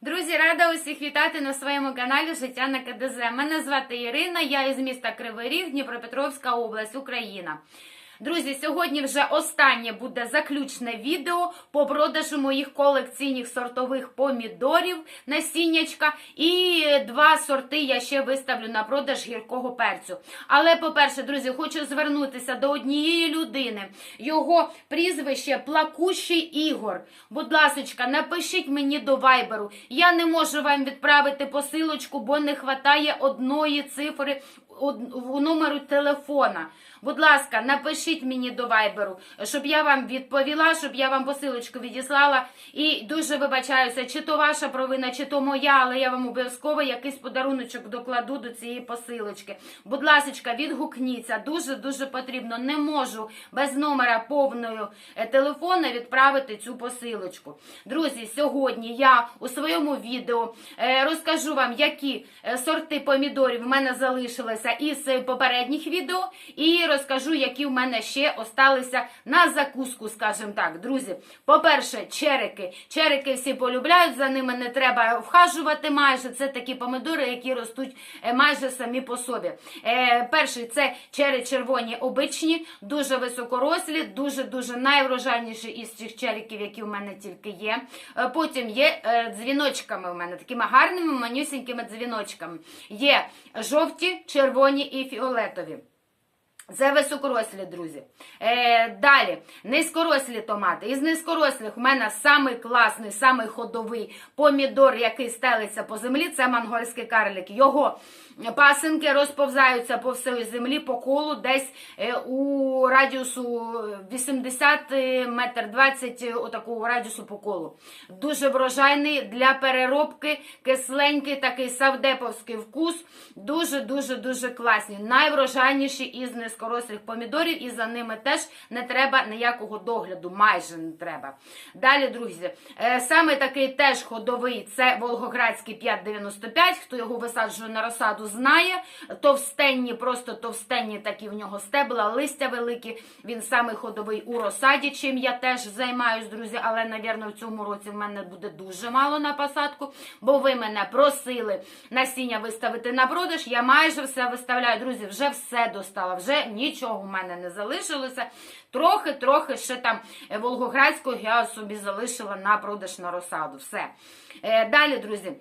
Друзі, рада усіх вітати на своєму каналі Життя на КДЗ. Мене звати Ірина, я із міста Кривий Ріг, Дніпропетровська область, Україна. Друзі, сьогодні вже останнє буде заключне відео по продажу моїх колекційних сортових помідорів насіннячка. І два сорти я ще виставлю на продаж гіркого перцю. Але, по-перше, друзі, хочу звернутися до однієї людини. Його прізвище Плакущий Ігор. Будь ласочка, напишіть мені до вайберу. Я не можу вам відправити посилочку, бо не вистачає одної цифри у номеру телефона. Будь ласка, напишіть мені до вайберу, щоб я вам відповіла, щоб я вам посилочку відіслала. І дуже вибачаюся, чи то ваша провина, чи то моя, але я вам обов'язково якийсь подаруночок докладу до цієї посилочки. Будь ласочка, відгукніться. Дуже дуже потрібно. Не можу без номера повного е, телефона відправити цю посилочку. Друзі, сьогодні я у своєму відео е, розкажу вам, які е, сорти помідорів в мене залишилися із попередніх відео, і розкажу, які в мене ще осталися на закуску, скажімо так. Друзі, по-перше, черики. Черики всі полюбляють, за ними не треба вхажувати майже. Це такі помідори, які ростуть е, майже самі по собі. Е, Перший це чери червоні обичні, дуже високорослі, дуже-дуже найврожайніші із цих чериків, які в мене тільки є. Е, Потім є дзвіночками в мене, такими гарними манюсінькими дзвіночками. Є жовті, червоні і фіолетові. Це високорослі, друзі. Е, далі, низькорослі томати. Із низькорослих в мене самий класний, самий ходовий помідор, який стелиться по землі, це монгольський карлик. Його пасинки розповзаються по всій землі по колу, десь е, у радіусу 80 метр 20 е, отакого радіусу по колу. Дуже врожайний для переробки, кисленький такий савдеповський вкус. Дуже дуже класні. Найврожайніші із низькорослих помідорів, і за ними теж не треба ніякого догляду, майже не треба. Далі, друзі, е, саме такий теж ходовий це Волгоградський 595. Хто його висаджує на розсаду, знає. Товстенні, просто товстенні такі в нього стебла, листя великі. Він самий ходовий у розсаді, чим я теж займаюсь, друзі. Але, навірно, в цьому році в мене буде дуже мало на посадку, бо ви мене просили насіння виставити на продаж. Я майже все виставляю, друзі, вже все достала, вже нічого в мене не залишилося. Трохи-трохи ще там е, Волгоградського я собі залишила на продаж на розсаду. Все. Е, Далі, друзі.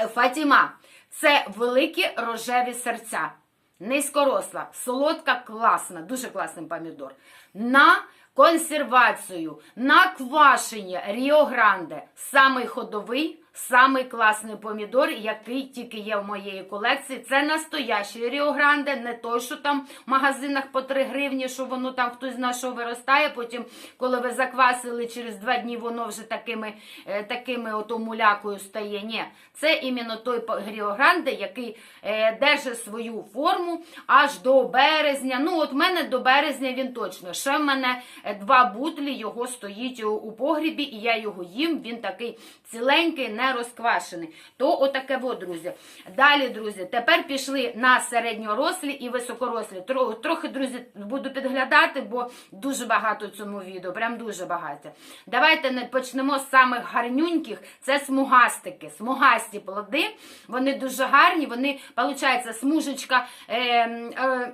Е, Фатіма це великі рожеві серця. Низькоросла, солодка, класна, дуже класний помідор. На консервацію, на квашення Ріо Гранде. Самий ходовий, самий класний помідор, який тільки є в моєї колекції. Це настоящий Ріо Гранде, не той, що там в магазинах по 3 гривні, що воно там хтось знає, що виростає. Потім, коли ви заквасили, через два дні воно вже такими, е, такими ото мулякою стає. Ні, це іменно той Ріо який е, держить свою форму аж до березня. Ну, от в мене до березня він точно. Ще в мене е, два бутлі, його стоїть у погрібі, і я його їм. Він такий ціленький, не розквашений. То отаке во, друзі. Далі, друзі, тепер пішли на середньорослі і високорослі. Трохи, друзі, буду підглядати, бо дуже багато в цьому відео, прям дуже багато. Давайте почнемо з самих гарнюньких. Це смугастики, смугасті плоди. Вони дуже гарні, вони, виходить, смужечка. Е, е,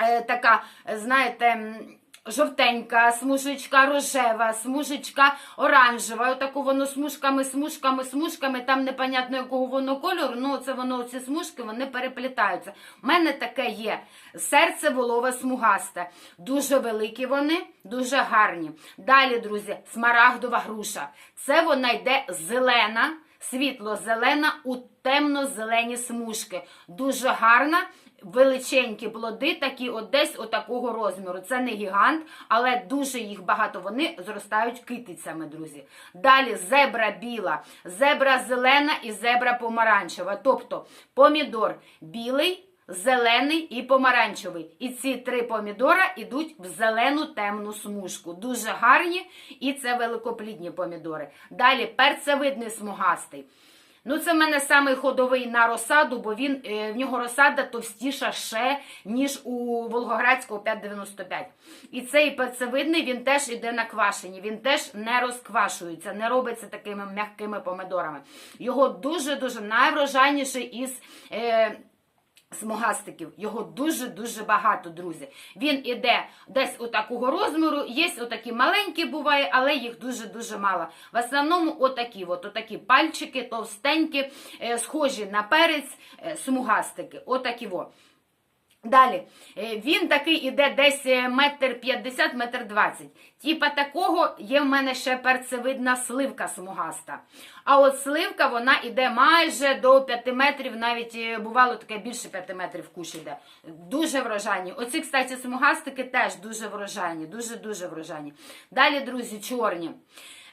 е, така, знаєте, жовтенька, смужечка рожева, смужечка оранжева. Отаку воно смужками, смужками, смужками, там непонятно якого воно кольору, ну це воно, ці смужки, вони переплітаються. У мене таке є. Серце волове смугасте. Дуже великі вони, дуже гарні. Далі, друзі, смарагдова груша. Це вона йде зелена, світло-зелена у темно-зелені смужки. Дуже гарна. Величенькі плоди, такі от десь отакого розміру. Це не гігант, але дуже їх багато. Вони зростають китицями, друзі. Далі зебра біла, зебра зелена і зебра помаранчева. Тобто помідор білий, зелений і помаранчевий. І ці три помідора йдуть в зелену темну смужку. Дуже гарні, і це великоплідні помідори. Далі перцевидний смугастий. Ну, це в мене самий ходовий на розсаду, бо він е, в нього розсада товстіша ще, ніж у Волгоградського 595. І цей перцевидний він теж іде на квашені, він теж не розквашується, не робиться такими м'якими помидорами. Його дуже-дуже найврожайніший із. Е, Смугастиків, його дуже-дуже багато, друзі. Він іде десь отакого розміру, є отакі маленькі буває, але їх дуже-дуже мало. В основному отакі, от, отакі пальчики, товстенькі, е, схожі на перець, е, смугастики. Отакі во. Далі, е, він такий іде десь е, метр п'ятдесят, метр двадцять. Типа такого є в мене ще перцевидна сливка смугаста. А от сливка вона іде майже до 5 метрів, навіть е, бувало таке більше 5 метрів куш іде. Дуже врожайні. Оці, кстати, смугастики теж дуже врожайні, дуже-дуже врожайні. Далі, друзі, чорні.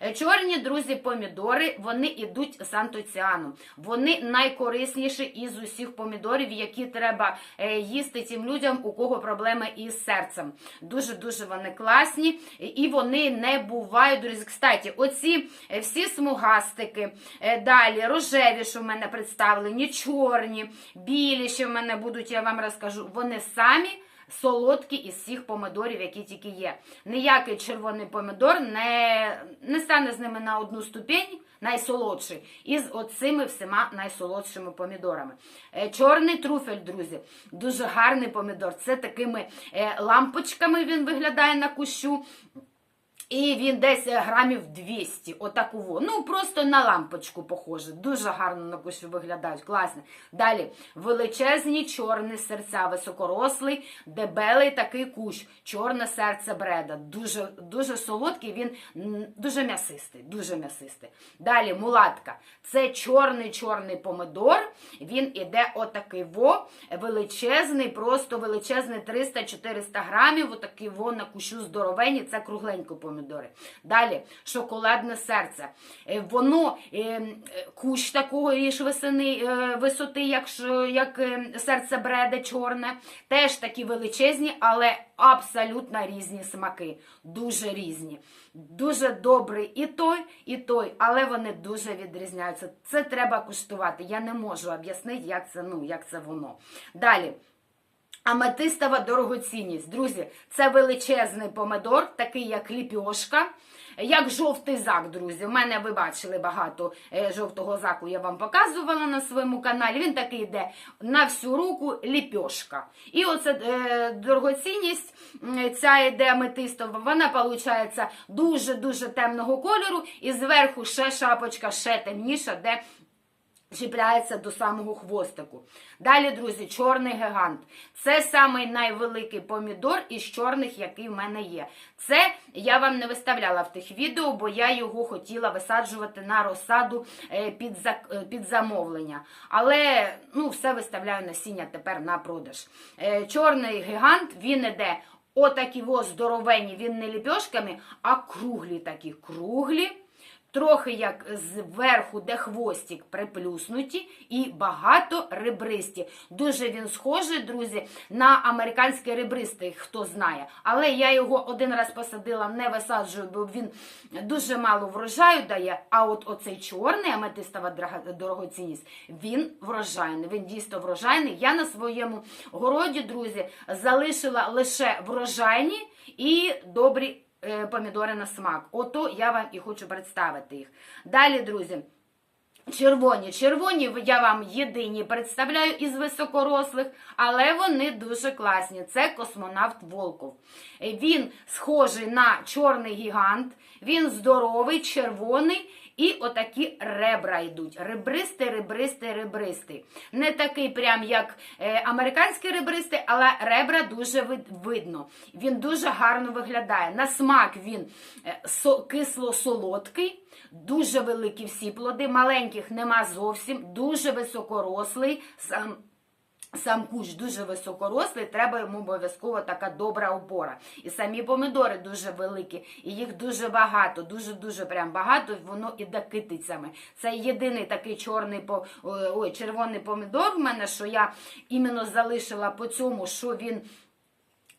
Е, Чорні, друзі, помідори, вони йдуть з антоціаном. Вони найкорисніші із усіх помідорів, які треба е, їсти тим людям, у кого проблеми із серцем. Дуже-дуже вони класні і вони не бувають, друзі. Кстати, оці е, всі смугастики, далі рожеві, що в мене представлені, чорні, білі, що в мене будуть, я вам розкажу, вони самі солодкі із всіх помидорів, які тільки є. Ніякий червоний помидор не, не стане з ними на одну ступінь, найсолодший, із оцими всіма найсолодшими помідорами. Е, Чорний труфель, друзі, дуже гарний помідор. Це такими е, лампочками він виглядає на кущу. І він десь е, грамів 200, отаку. Ну, просто на лампочку похоже. Дуже гарно на кущі виглядають, класно. Далі величезні чорні серця, високорослий, дебелий такий кущ, чорне серце бреда. Дуже дуже солодкий, він дуже м'ясистий, дуже м'ясистий. Далі мулатка. Це чорний-чорний помидор. Він іде отакий во, величезний, просто величезний 300-400 грамів, отакий во на кущу здоровені, це кругленько помидори. Далі шоколадне серце. Е, Воно е, кущ такої ж висини, е, висоти, як, як серце бреде чорне. Теж такі величезні, але абсолютно різні смаки. Дуже різні. Дуже добрий і той, і той, але вони дуже відрізняються. Це треба куштувати. Я не можу об'яснити, як це, ну, як це воно. Далі. Аметистова дорогоцінність. Друзі, це величезний помидор, такий як ліпьошка, як жовтий зак, друзі. У мене ви бачили багато е, жовтого заку, я вам показувала на своєму каналі. Він такий йде на всю руку ліпьошка. І оце е, дорогоцінність, ця йде аметистова, вона виходить дуже-дуже темного кольору, і зверху ще шапочка, ще темніша, де чіпляється до самого хвостику. Далі, друзі, чорний гігант. Це самий найвеликий помідор із чорних, який в мене є. Це я вам не виставляла в тих відео, бо я його хотіла висаджувати на розсаду е, під, е, під замовлення. Але ну, все виставляю насіння тепер на продаж. Е, Чорний гігант, він іде отакі во здоровенні, він не ліпьошками, а круглі такі круглі. Трохи як зверху, де хвостик приплюснуті, і багато ребристі. Дуже він схожий, друзі, на американський ребристий, хто знає. Але я його один раз посадила, не висаджую, бо він дуже мало врожаю дає. А от оцей чорний аметистова дорогоцінність, він врожайний. Він дійсно врожайний. Я на своєму городі, друзі, залишила лише врожайні і добрі помідори на смак. Ото я вам і хочу представити їх. Далі, друзі. Червоні. Червоні я вам єдині представляю із високорослих, але вони дуже класні. Це космонавт Волков. Е, Він схожий на чорний гігант, він здоровий, червоний. І отакі ребра йдуть. Ребристий, ребристий, ребристий. Не такий прям, як е, американський ребристий, але ребра дуже вид- видно. Він дуже гарно виглядає. На смак він е, со- кисло-солодкий. Дуже великі всі плоди, маленьких нема зовсім, дуже високорослий. Сам, куч дуже високорослий, треба йому обов'язково така добра опора. І самі помідори дуже великі, і їх дуже багато, дуже-дуже прям багато, воно іде китицями. Це єдиний такий чорний по- ой, червоний помідор в мене, що я іменно залишила по цьому, що він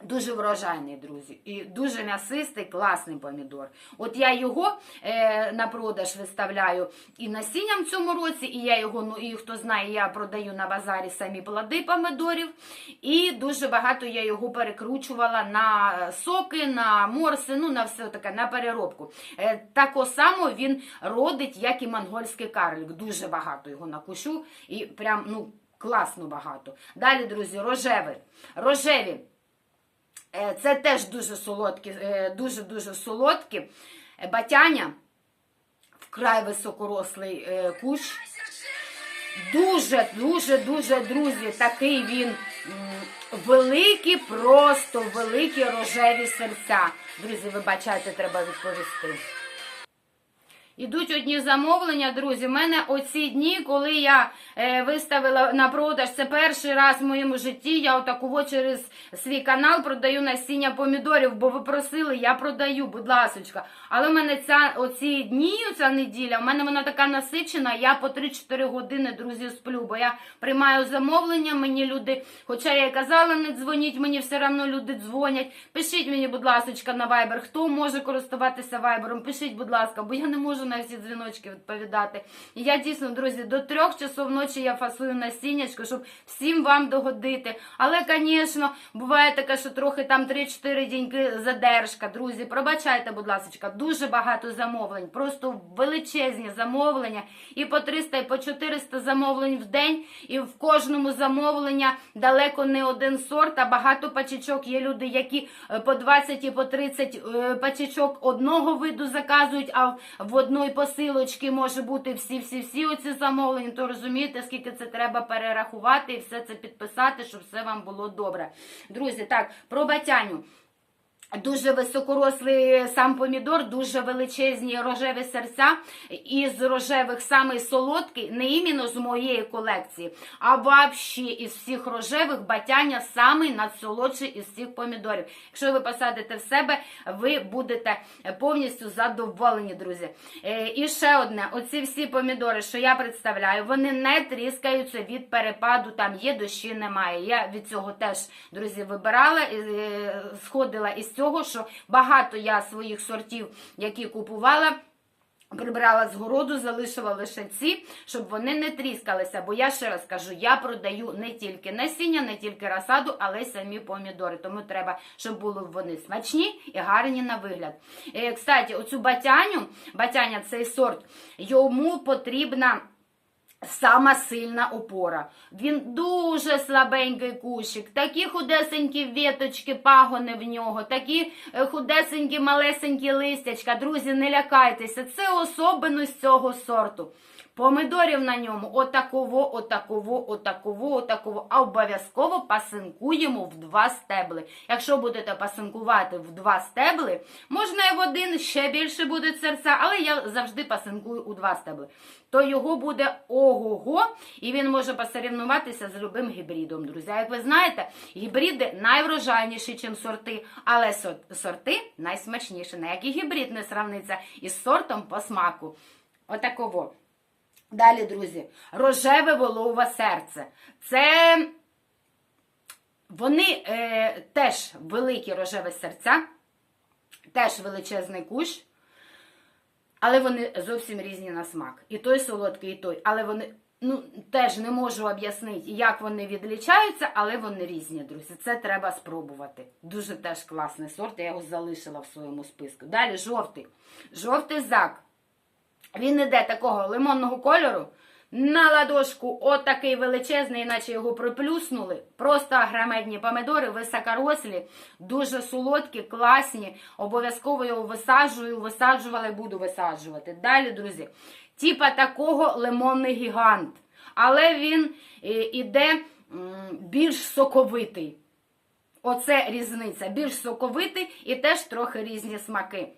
Дуже врожайний, друзі, і дуже м'ясистий, класний помідор. От я його е, на продаж виставляю і насінням в цьому році, і я його, ну і хто знає, я продаю на базарі самі плоди помідорів. І дуже багато я його перекручувала на соки, на морси, ну на все таке, на переробку. Е, тако само він родить, як і монгольський карлик. Дуже багато його накушу і прям ну класно багато. Далі, друзі, рожеві. Рожеві. Е, Це теж дуже солодкі, дуже-дуже солодкі. Е, Батяня, вкрай високорослий е, кущ. Дуже, дуже, дуже, друзі, такий він великі, просто великі рожеві серця. Друзі, вибачайте, треба відповісти. Ідуть одні замовлення, друзі. У мене оці дні, коли я е, виставила на продаж, це перший раз в моєму житті. Я отаково через свій канал продаю насіння помідорів, бо ви просили, я продаю, будь ласочка. Але в мене ця оці дні, ця неділя, в мене вона така насичена. Я по 3-4 години, друзі, сплю, бо я приймаю замовлення. Мені люди, хоча я і казала, не дзвоніть, мені все одно люди дзвонять. Пишіть мені, будь ласочка, на Viber, хто може користуватися Viber, пишіть, будь ласка, бо я не можу на всі дзвіночки відповідати. І я дійсно, друзі, до трьох часов ночі я фасую насіннячко, щоб всім вам догодити. Але, звісно, буває таке, що трохи там 3-4 діньки задержка, друзі. Пробачайте, будь ласка, дуже багато замовлень, просто величезні замовлення. І по 300, і по 400 замовлень в день. І в кожному замовлення далеко не один сорт, а багато пачечок. Є люди, які е, по 20 і по 30 е, пачечок одного виду заказують, а в- в одної посилочки може бути всі-всі-всі оці замовлення. То розумієте, скільки це треба перерахувати і все це підписати, щоб все вам було добре. Друзі, так, про батяню. Дуже високорослий сам помідор, дуже величезні рожеві серця. Із рожевих самий солодкий, не іменно з моєї колекції, а взагалі із всіх рожевих батяня самий надсолодший із всіх помідорів. Якщо ви посадите в себе, ви будете повністю задоволені, друзі. Е, І ще одне: оці всі помідори, що я представляю, вони не тріскаються від перепаду. Там є дощі, немає. Я від цього теж, друзі, вибирала е, сходила із цього, що багато я своїх сортів, які купувала. Прибрала з городу, залишила лише ці, щоб вони не тріскалися. Бо я ще раз кажу, я продаю не тільки насіння, не тільки розсаду, але й самі помідори. Тому треба, щоб були вони смачні і гарні на вигляд. Е, кстати, оцю батяню, батяня цей сорт, йому потрібна. Сама сильна опора. Він дуже слабенький кущик, такі худесенькі віточки, пагони в нього, такі е, худесенькі, малесенькі листячка. Друзі, не лякайтеся, це особливість цього сорту. Помидорів на ньому отаково, отаково, отаково, отаково. А обов'язково пасинкуємо в два стебли. Якщо будете пасинкувати в два стебли, можна і в один ще більше буде серця, але я завжди пасинкую у два стебли. То його буде ого-го, і він може посорівнуватися з любим гібридом, друзі. Як ви знаєте, гібриди найврожайніші, ніж сорти, але сорти найсмачніші. на Ніякий гібрид не сравниться із сортом по смаку. Отаково. Далі, друзі, рожеве волове серце. Це вони е, теж великі рожеві серця, теж величезний кущ, але вони зовсім різні на смак. І той солодкий, і той. Але вони ну, теж не можу об'яснити, як вони відлічаються, але вони різні, друзі. Це треба спробувати. Дуже теж класний сорт, я його залишила в своєму списку. Далі жовтий. Жовтий зак. Він іде такого лимонного кольору. На ладошку отакий величезний, іначе його приплюснули. Просто агромедні помидори, високорослі, дуже солодкі, класні. Обов'язково його висаджую, висаджувала і буду висаджувати. Далі, друзі, типа такого лимонний гігант. Але він е, іде більш соковитий. Оце різниця. Більш соковитий і теж трохи різні смаки.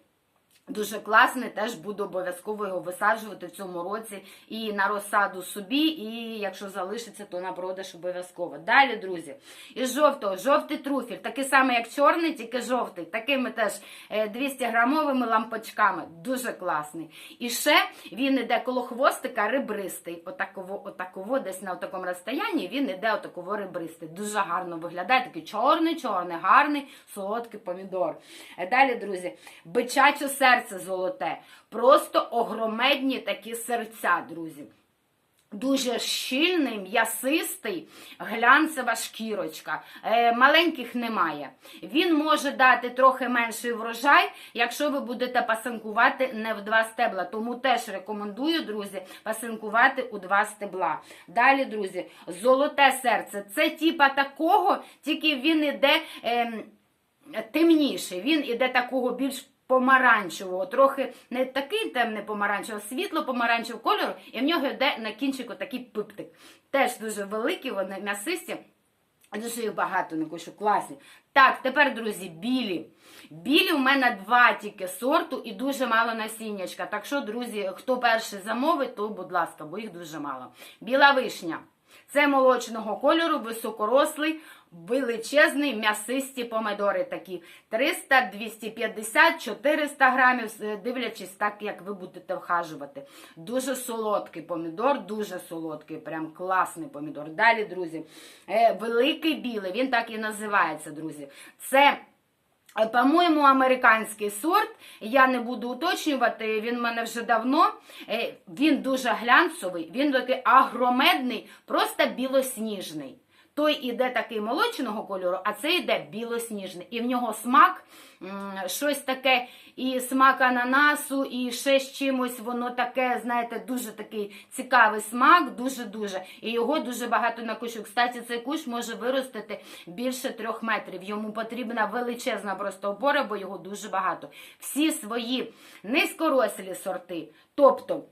Дуже класний, теж буду обов'язково його висаджувати в цьому році і на розсаду собі, і якщо залишиться, то на продаж обов'язково. Далі, друзі, із жовтого, жовтий труфіль, такий самий, як чорний, тільки жовтий. Такими теж е, 200 грамовими лампочками. Дуже класний. І ще він іде коло хвостика ребристий. Отаково, отаково, десь на такому розстоянні він іде отаково ребристий. Дуже гарно виглядає. Такий чорний, чорний, гарний, солодкий помідор. Е, Далі, друзі, бичаче серце золоте. Просто огромедні такі серця, друзі. Дуже щільний, м'ясистий, глянцева шкірочка. Е, маленьких немає. Він може дати трохи менший врожай, якщо ви будете пасинкувати не в два стебла. Тому теж рекомендую, друзі, пасинкувати у два стебла. Далі, друзі, золоте серце. Це типа такого, тільки він іде ем, темніший. Він іде такого більш помаранчевого, трохи не такий темний помаранчевий, а світло помаранчевого кольору, і в нього йде на кінчику такий пиптик. Теж дуже великі, вони м'ясисті. Дуже їх багато на кушу, класні. Так, тепер, друзі, білі. Білі у мене два тільки сорту і дуже мало насіннячка. Так що, друзі, хто перший замовить, то, будь ласка, бо їх дуже мало. Біла вишня. Це молочного кольору, високорослий, величезний, м'ясисті помидори такі. 300, 250, 400 грамів, дивлячись так, як ви будете вхажувати. Дуже солодкий помідор, дуже солодкий, прям класний помідор. Далі, друзі, е, великий білий, він так і називається, друзі. Це Е, По-моєму, американський сорт. Я не буду уточнювати, він в мене вже давно. Е, Він дуже глянцевий, він такий агромедний, просто білосніжний. Той іде такий молочного кольору, а цей йде білосніжний. І в нього смак, щось таке, і смак ананасу, і ще з чимось, воно таке, знаєте, дуже такий цікавий смак, дуже-дуже. І його дуже багато на кущу. Кстати, цей кущ може виростити більше трьох метрів. Йому потрібна величезна просто опора, бо його дуже багато. Всі свої низькорослі сорти, тобто.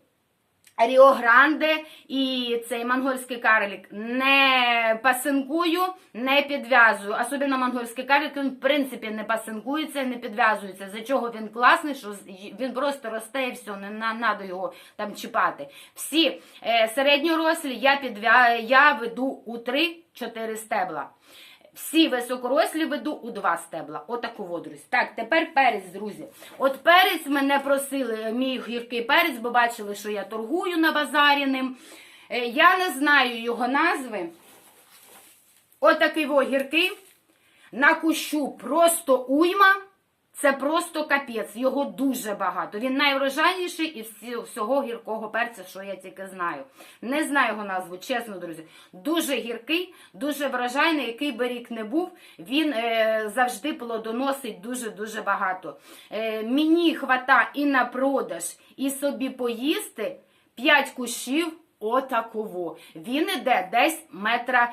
Ріо Гранде і цей монгольський карлік не пасинкую, не підв'язую. Особливо монгольський карлік, він в принципі не пасинкується, не підв'язується. За чого він класний, що він просто росте і все, не надо його там чіпати. Всі е, середньорослі я, підв'я... я веду у 3-4 стебла. Всі високорослі веду у два стебла. Отаку друзі. Так, тепер перець, друзі. От перець мене просили, мій гіркий перець, бо бачили, що я торгую на базарі ним. Е, Я не знаю його назви. Отакий гіркий. На кущу просто уйма. Це просто капець, його дуже багато. Він найврожайніший із всього гіркого перця, що я тільки знаю. Не знаю його назву, чесно, друзі. Дуже гіркий, дуже врожайний, який би рік не був, він е, завжди плодоносить дуже-дуже багато. Е, мені хвата і на продаж, і собі поїсти 5 кущів. Отаково. Він іде десь метра,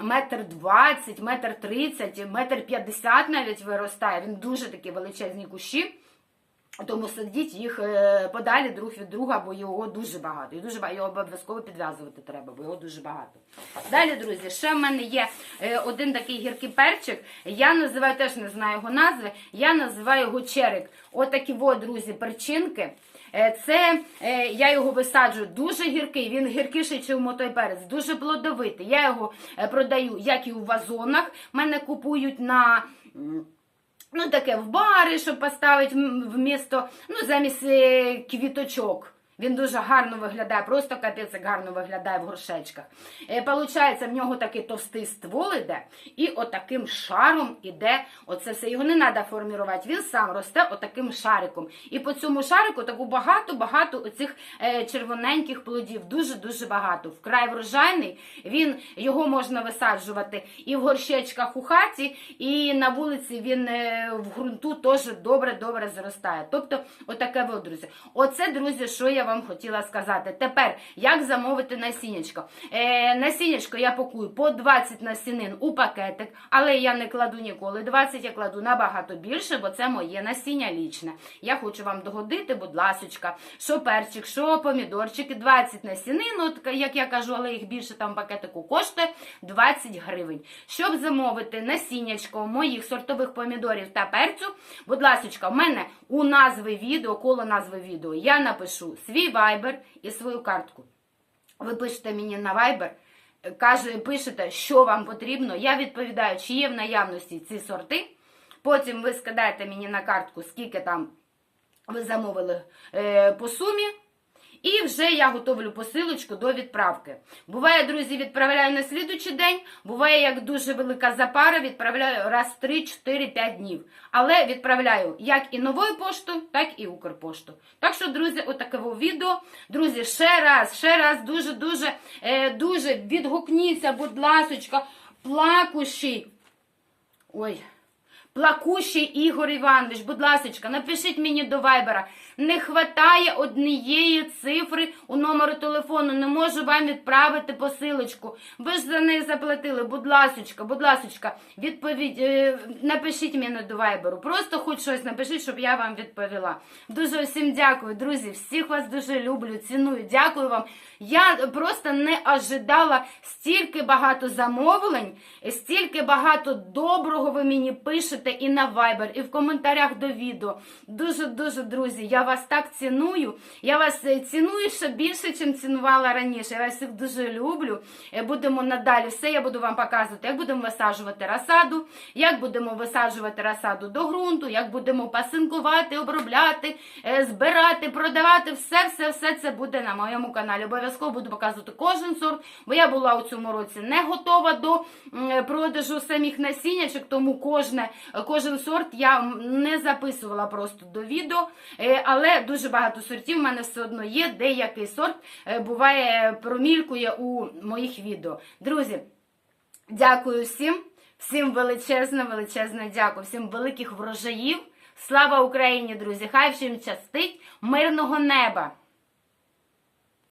метр двадцять, метр тридцять, метр п'ятдесят навіть виростає. Він дуже такі величезні кущі. Тому садіть їх е, подалі друг від друга, бо його дуже багато. І дуже багато. Його обов'язково підв'язувати треба, бо його дуже багато. Далі, друзі, ще в мене є е, один такий гіркий перчик. Я називаю теж не знаю його назви. Я називаю його черик. Отакі во, друзі, перчинки. Е, Це я його висаджую дуже гіркий. Він гіркіший, ніж той перець, дуже плодовитий. Я його продаю як і у вазонах. Мене купують на. Ну, таке в бари, щоб поставити вмісто, ну, замість е, квіточок. Він дуже гарно виглядає, просто капець гарно виглядає в горшечках. Е, Получається, в нього такий товстий ствол іде, і отаким шаром іде оце все. Його не треба формувати, він сам росте отаким шариком. І по цьому шарику таку багато-багато оцих е, червоненьких плодів. Дуже-дуже багато. Вкрай врожайний. Його можна висаджувати і в горщечках у хаті, і на вулиці він е, в ґрунту теж добре-добре зростає. Тобто, отаке друзі. Оце, друзі, що я вам хотіла сказати. Тепер, як замовити насіннячко? Е, насіннячко я пакую по 20 насінин у пакетик, але я не кладу ніколи 20, я кладу набагато більше, бо це моє насіння лічне. Я хочу вам догодити, будь ласочка, що перчик, що помідорчики, 20 насінин, от, як я кажу, але їх більше там пакетику коштує 20 гривень. Щоб замовити насіннячко моїх сортових помідорів та перцю, будь ласочка, в мене у назви відео, коло назви відео, я напишу свій вайбер і свою картку. Ви пишете мені на вайбер, пишете, що вам потрібно. Я відповідаю, чи є в наявності ці сорти. Потім ви скидаєте мені на картку, скільки там ви замовили е, по сумі. І вже я готовлю посилочку до відправки. Буває, друзі, відправляю на слідучий день. Буває, як дуже велика запара, відправляю раз 3, 4, 5 днів. Але відправляю як і новою поштою, так і Укрпошту. Так що, друзі, отаке відео. Друзі, ще раз, ще раз дуже-дуже е, дуже відгукніться, будь ласочка, плакущий. Ой. Плакущий Ігор Іванович, будь ласочка, напишіть мені до вайбера. Не хватає однієї цифри у номеру телефону. Не можу вам відправити посилочку. Ви ж за неї заплатили. Будь ласочка, будь ласочка, відповідь, е, напишіть мені до вайберу. Просто хоч щось напишіть, щоб я вам відповіла. Дуже всім дякую, друзі. Всіх вас дуже люблю, ціную. Дякую вам. Я просто не ожидала стільки багато замовлень, стільки багато доброго ви мені пишете і на Viber, і в коментарях до відео. Дуже дуже друзі. Я вас так ціную. Я вас е, ціную ще більше, чим цінувала раніше. Я вас всіх дуже люблю. Е, Будемо надалі все. Я буду вам показувати, як будемо висаджувати розсаду, як будемо висаджувати розсаду до ґрунту, як будемо пасинкувати, обробляти, е, збирати, продавати. Все, все, все це буде на моєму каналі. Обов'язково буду показувати кожен сорт, бо я була у цьому році не готова до продажу самих насіннячок, тому кожне, кожен сорт я не записувала просто до відео. Е, Але дуже багато сортів в мене все одно є. Деякий сорт е, буває промількує у моїх відео. Друзі, дякую всім. Всім величезне, величезне дякую, всім великих врожаїв. Слава Україні, друзі! Хай всім щастить, мирного неба!